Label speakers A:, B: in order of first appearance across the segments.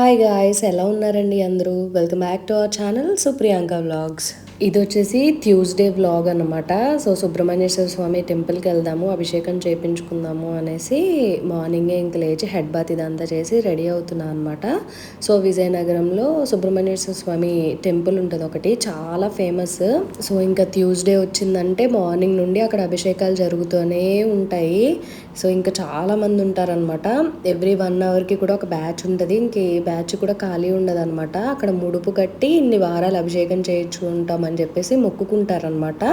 A: Hi guys ఎలా ఉన్నారండి అందరూ? Welcome back to our channel Supriyanka vlogs ఇది వచ్చేసి ట్యూస్డే వ్లాగ్ అనమాట సో సుబ్రహ్మణ్యేశ్వర స్వామి టెంపుల్కి వెళ్దాము అభిషేకం చేయించుకుందాము అనేసి మార్నింగే ఇంక లేచి హెడ్ బాత్ ఇదంతా చేసి రెడీ అవుతున్నా అనమాట సో విజయనగరంలో సుబ్రహ్మణ్యేశ్వర స్వామి టెంపుల్ ఉంటుంది ఒకటి చాలా ఫేమస్ సో ఇంకా ట్యూస్డే వచ్చిందంటే మార్నింగ్ నుండి అక్కడ అభిషేకాలు జరుగుతూనే ఉంటాయి. సో ఇంకా చాలామంది ఉంటారనమాట ఎవ్రీ వన్ అవర్కి కూడా ఒక బ్యాచ్ ఉంటుంది. ఇంక ఏ బ్యాచ్ కూడా ఖాళీ ఉండదు అనమాట అక్కడ ముడుపు కట్టి ఇన్ని వారాలు అభిషేకం చేయించుకుంటాం అని చెప్పేసి మొక్కుకుంటారనమాట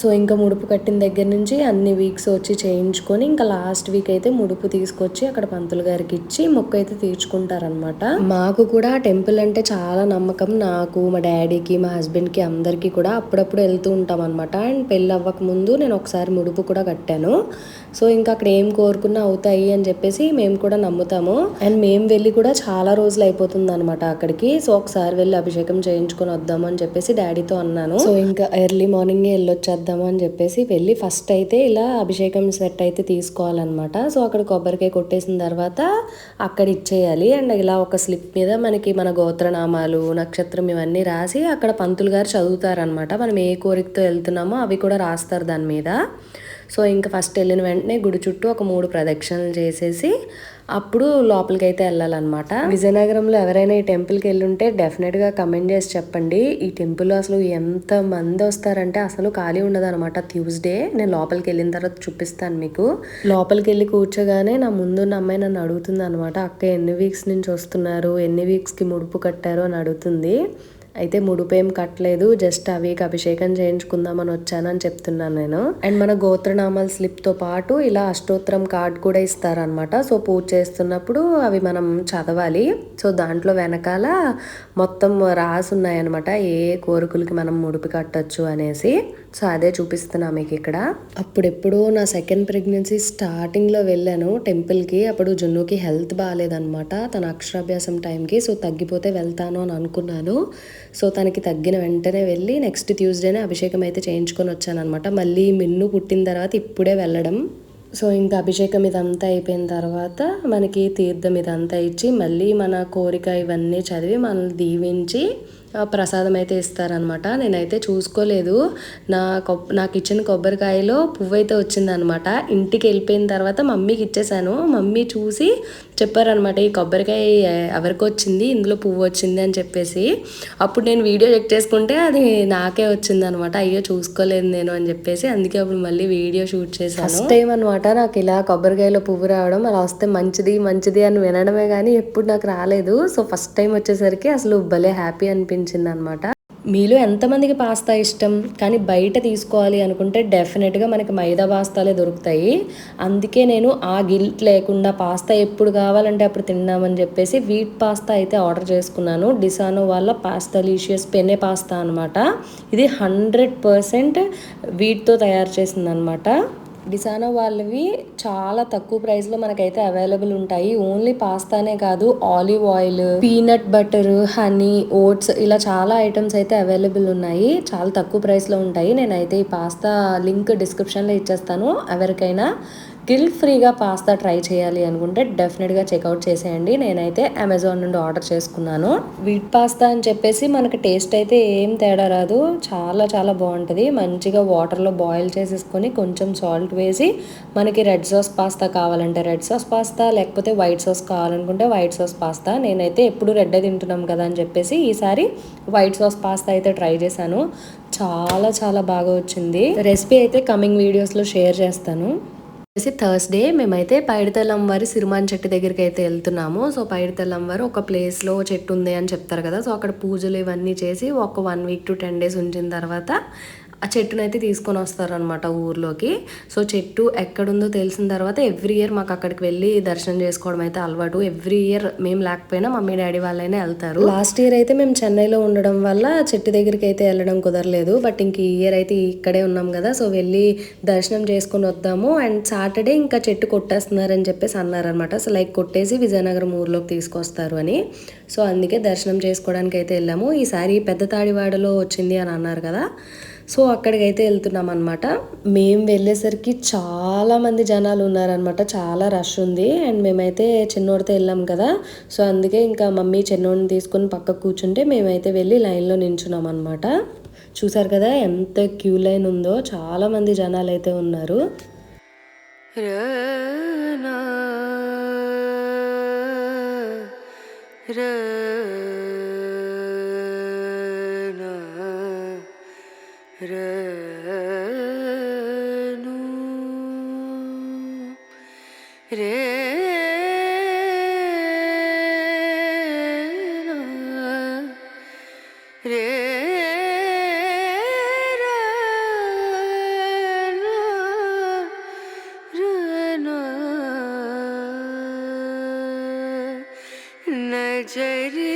A: సో ఇంకా ముడుపు కట్టిన దగ్గర నుంచి అన్ని వీక్స్ వచ్చి చేయించుకొని ఇంకా లాస్ట్ వీక్ అయితే ముడుపు తీసుకొచ్చి అక్కడ పంతులు గారికి ఇచ్చి మొక్క అయితే తీర్చుకుంటారనమాట మాకు కూడా టెంపుల్ అంటే చాలా నమ్మకం. నాకు మా డాడీకి మా హస్బెండ్కి అందరికీ కూడా అప్పుడప్పుడు వెళ్తూ ఉంటాం అనమాట అండ్ పెళ్ళి అవ్వక ముందు నేను ఒకసారి ముడుపు కూడా కట్టాను. సో ఇంకా అక్కడ ఏం కోరుకున్నా అవుతాయి అని చెప్పేసి మేము కూడా నమ్ముతాము. అండ్ మేము వెళ్ళి కూడా చాలా రోజులు అయిపోతుంది అనమాట అక్కడికి. సో ఒకసారి వెళ్ళి అభిషేకం చేయించుకొని వద్దాము అని చెప్పేసి డాడీతో అన్నాను. సో ఇంకా ఎర్లీ మార్నింగ్ వెళ్ళొచ్చేద్దాము అని చెప్పేసి వెళ్ళి ఫస్ట్ అయితే ఇలా అభిషేకం సెట్ అయితే తీసుకోవాలన్నమాట. సో అక్కడ కొబ్బరికాయ కొట్టేసిన తర్వాత అక్కడ ఇచ్చేయాలి. అండ్ ఇలా ఒక స్లిప్ మీద మనకి మన గోత్రనామాలు నక్షత్రం ఇవన్నీ రాసి అక్కడ పంతులు గారు చదువుతారనమాట మనం ఏ కోరికతో వెళ్తున్నామో అవి కూడా రాస్తారు దాని మీద. సో ఇంకా ఫస్ట్ వెళ్ళిన వెంటనే గుడి చుట్టూ ఒక మూడు ప్రదక్షిణలు చేసేసి అప్పుడు లోపలికి అయితే వెళ్ళాలన్నమాట. విజయనగరంలో ఎవరైనా ఈ టెంపుల్కి వెళ్ళి ఉంటే డెఫినెట్గా కమెంట్ చేసి చెప్పండి. ఈ టెంపుల్ అసలు ఎంత మంది వస్తారంటే అసలు ఖాళీ ఉండదు అనమాట ట్యూస్డే. నేను లోపలికి వెళ్ళిన తర్వాత చూపిస్తాను మీకు. లోపలికి వెళ్ళి కూర్చోగానే నా ముందున్న అమ్మాయి నన్ను అడుగుతుంది అనమాట అక్క ఎన్ని వీక్స్ నుంచి వస్తున్నారు? ఎన్ని వీక్స్కి ముడుపు కట్టారు? అని అడుగుతుంది. అయితే ముడుపేం కట్టలేదు జస్ట్ అవి అభిషేకం చేయించుకుందామని వచ్చానని చెప్తున్నాను నేను. అండ్ మన గోత్రనామాల స్లిప్తో పాటు ఇలా అష్టోత్తరం కార్డ్ కూడా ఇస్తారనమాట సో పూజ చేస్తున్నప్పుడు అవి మనం చదవాలి. సో దాంట్లో వెనకాల మొత్తం రాసి ఉన్నాయన్నమాట ఏ కోరికలకి మనం ముడిపి కట్టచ్చు అనేసి. సో అదే చూపిస్తున్నా మీకు ఇక్కడ. అప్పుడెప్పుడు నా సెకండ్ ప్రెగ్నెన్సీ స్టార్టింగ్లో వెళ్ళాను టెంపుల్కి అప్పుడు జున్నుకి హెల్త్ బాగాలేదనమాట తన అక్షరాభ్యాసం టైంకి సో తగ్గిపోతే వెళ్తాను అని అనుకున్నాను. సో తనకి తగ్గిన వెంటనే వెళ్ళి నెక్స్ట్ ట్యూస్డేనే అభిషేకం అయితే చేయించుకొని వచ్చాను అనమాట మళ్ళీ మిన్ను పుట్టిన తర్వాత ఇప్పుడే వెళ్ళడం. సో ఇంకా అభిషేకం ఇదంతా అయిపోయిన తర్వాత మనకి తీర్థం ఇదంతా ఇచ్చి మళ్ళీ మన కోరిక ఇవన్నీ చదివి మనల్ని దీవించి ప్రసాదం అయితే ఇస్తారనమాట నేనైతే చూసుకోలేదు. నా కొబ్ నాకు ఇచ్చిన కొబ్బరికాయలో పువ్వు అయితే వచ్చిందనమాట ఇంటికి వెళ్ళిపోయిన తర్వాత మమ్మీకి ఇచ్చేసాను. మమ్మీ చూసి చెప్పారనమాట ఈ కొబ్బరికాయ ఎవరికి వచ్చింది? ఇందులో పువ్వు వచ్చింది అని చెప్పేసి. అప్పుడు నేను వీడియో చెక్ చేసుకుంటే అది నాకే వచ్చింది అనమాట అయ్యో చూసుకోలేదు నేను అని చెప్పేసి. అందుకే అప్పుడు మళ్ళీ వీడియో షూట్ చేశాను. ఫస్ట్ టైం అనమాట నాకు ఇలా కొబ్బరికాయలో పువ్వు రావడం. అలా వస్తే మంచిది మంచిది అని వినడమే కానీ ఎప్పుడు నాకు రాలేదు. సో ఫస్ట్ టైం వచ్చేసరికి అసలు భలే హ్యాపీ అనిపించింది. అనమాట మీలో ఎంతమందికి పాస్తా ఇష్టం? కానీ బయట తీసుకోవాలి అనుకుంటే డెఫినెట్గా మనకి మైదా పాస్తాలే దొరుకుతాయి. అందుకే నేను ఆ గిల్ట్ లేకుండా పాస్తా ఎప్పుడు కావాలంటే అప్పుడు తిన్నామని చెప్పేసి వీట్ పాస్తా అయితే ఆర్డర్ చేసుకున్నాను. డిసానో వాళ్ళ పాస్తాలీషియస్ పెనే పాస్తా అనమాట. ఇది హండ్రెడ్ పర్సెంట్ వీట్తో తయారు చేసింది అనమాట డిసానో వాళ్ళవి చాలా తక్కువ ప్రైస్లో మనకైతే అవైలబుల్ ఉంటాయి. ఓన్లీ పాస్తానే కాదు olive oil peanut butter honey oats ఇలా చాలా ఐటమ్స్ అయితే అవైలబుల్ ఉన్నాయి. చాలా తక్కువ ప్రైస్లో ఉంటాయి. నేనైతే ఈ పాస్తా లింక్ డిస్క్రిప్షన్లో ఇచ్చేస్తాను. ఎవరికైనా గిల్ ఫ్రీగా పాస్తా ట్రై చేయాలి అనుకుంటే డెఫినెట్గా చెక్అవుట్ చేసేయండి. నేనైతే అమెజాన్ నుండి ఆర్డర్ చేసుకున్నాను. వీట్ పాస్తా అని చెప్పేసి మనకి టేస్ట్ అయితే ఏం తేడా రాదు. చాలా చాలా బాగుంటుంది. మంచిగా వాటర్లో బాయిల్ చేసేసుకొని కొంచెం సాల్ట్ వేసి మనకి రెడ్ సాస్ పాస్తా కావాలంటే రెడ్ సాస్ పాస్తా లేకపోతే వైట్ సాస్ కావాలనుకుంటే వైట్ సాస్ పాస్తా. నేనైతే ఎప్పుడు రెడ్ తింటున్నాం కదా అని చెప్పేసి ఈసారి వైట్ సాస్ పాస్తా అయితే ట్రై చేశాను. చాలా చాలా బాగా వచ్చింది. రెసిపీ అయితే కమింగ్ వీడియోస్లో షేర్ చేస్తాను. వచ్చేసి థర్స్డే మేమైతే పైడితల్లం వారి సిరిమాన్ చెట్టు దగ్గరికి అయితే వెళ్తున్నాము. సో పైడితల్లం వారు ఒక ప్లేస్లో చెట్టు ఉంది అని చెప్తారు కదా. సో అక్కడ పూజలు ఇవన్నీ చేసి ఒక one week to ten days ఉంచిన తర్వాత ఆ చెట్టునైతే తీసుకొని వస్తారనమాట ఊర్లోకి. సో చెట్టు ఎక్కడుందో తెలిసిన తర్వాత ఎవ్రీ ఇయర్ మాకు అక్కడికి వెళ్ళి దర్శనం చేసుకోవడం అయితే అలవాటు. ఎవ్రీ ఇయర్ మేము లేకపోయినా మమ్మీ డాడీ వాళ్ళైనా వెళ్తారు. లాస్ట్ ఇయర్ అయితే మేము చెన్నైలో ఉండడం వల్ల చెట్టు దగ్గరికి అయితే వెళ్ళడం కుదరలేదు. బట్ ఇంక ఈ ఇయర్ అయితే ఇక్కడే ఉన్నాం కదా సో వెళ్ళి దర్శనం చేసుకొని వద్దాము. అండ్ సాటర్డే ఇంకా చెట్టు కొట్టేస్తున్నారని చెప్పేసి అన్నారనమాట సో లైక్ కొట్టేసి విజయనగరం ఊర్లోకి తీసుకొస్తారు అని. సో అందుకే దర్శనం చేసుకోవడానికి అయితే వెళ్ళాము. ఈసారి పెద్ద తాడివాడలో వచ్చింది అని అన్నారు కదా. సో అక్కడికైతే వెళ్తున్నాం అనమాట మేము వెళ్ళేసరికి చాలామంది జనాలు ఉన్నారనమాట చాలా రష్ ఉంది. అండ్ మేమైతే చిన్నోడితో వెళ్ళాం కదా. సో అందుకే ఇంకా మమ్మీ చిన్నోడిని తీసుకొని పక్క కూర్చుంటే మేమైతే వెళ్ళి లైన్లో నించున్నాం అనమాట చూసారు కదా ఎంత క్యూ లైన్ ఉందో. చాలామంది జనాలు అయితే ఉన్నారు.
B: రా রে রে নজরি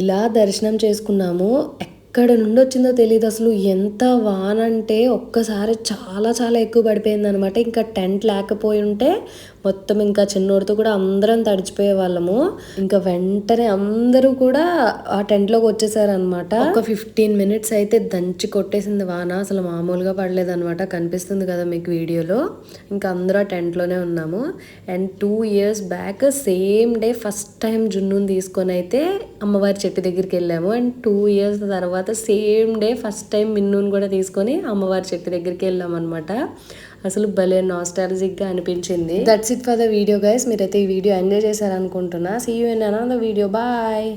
A: ఇలా దర్శనం చేసుకున్నాము. ఎక్కడ నుండి వచ్చిందో తెలియదు అసలు. ఎంత వాన అంటే ఒక్కసారి చాలా చాలా ఎక్కువ పడిపోయింది అనమాట ఇంకా టెంట్ లేకపోయి ఉంటే మొత్తం ఇంకా చిన్నోడితో కూడా అందరం తడిచిపోయే వాళ్ళము. ఇంకా వెంటనే అందరూ కూడా ఆ టెంట్లోకి వచ్చేసారనమాట. ఒక ఫిఫ్టీన్ మినిట్స్ అయితే దంచి కొట్టేసింది వాన. అసలు మామూలుగా పడలేదు అనమాట కనిపిస్తుంది కదా మీకు వీడియోలో. ఇంకా అందరూ ఆ టెంట్లోనే ఉన్నాము. And two years back same day first time జున్నుని తీసుకొని అయితే అమ్మవారి చెట్టు దగ్గరికి వెళ్ళాము. అండ్ టూ ఇయర్స్ తర్వాత తర్వాత సేమ్ డే ఫస్ట్ టైం మిన్నును కూడా తీసుకొని అమ్మవారి చెట్టు దగ్గరికి వెళ్ళామన్నమాట. అనమాట అసలు భలే నాస్టాలజిక్గా అనిపించింది. That's it for the video guys మీరైతే ఈ video enjoy చేశారనుకుంటున్నా. See you in another video bye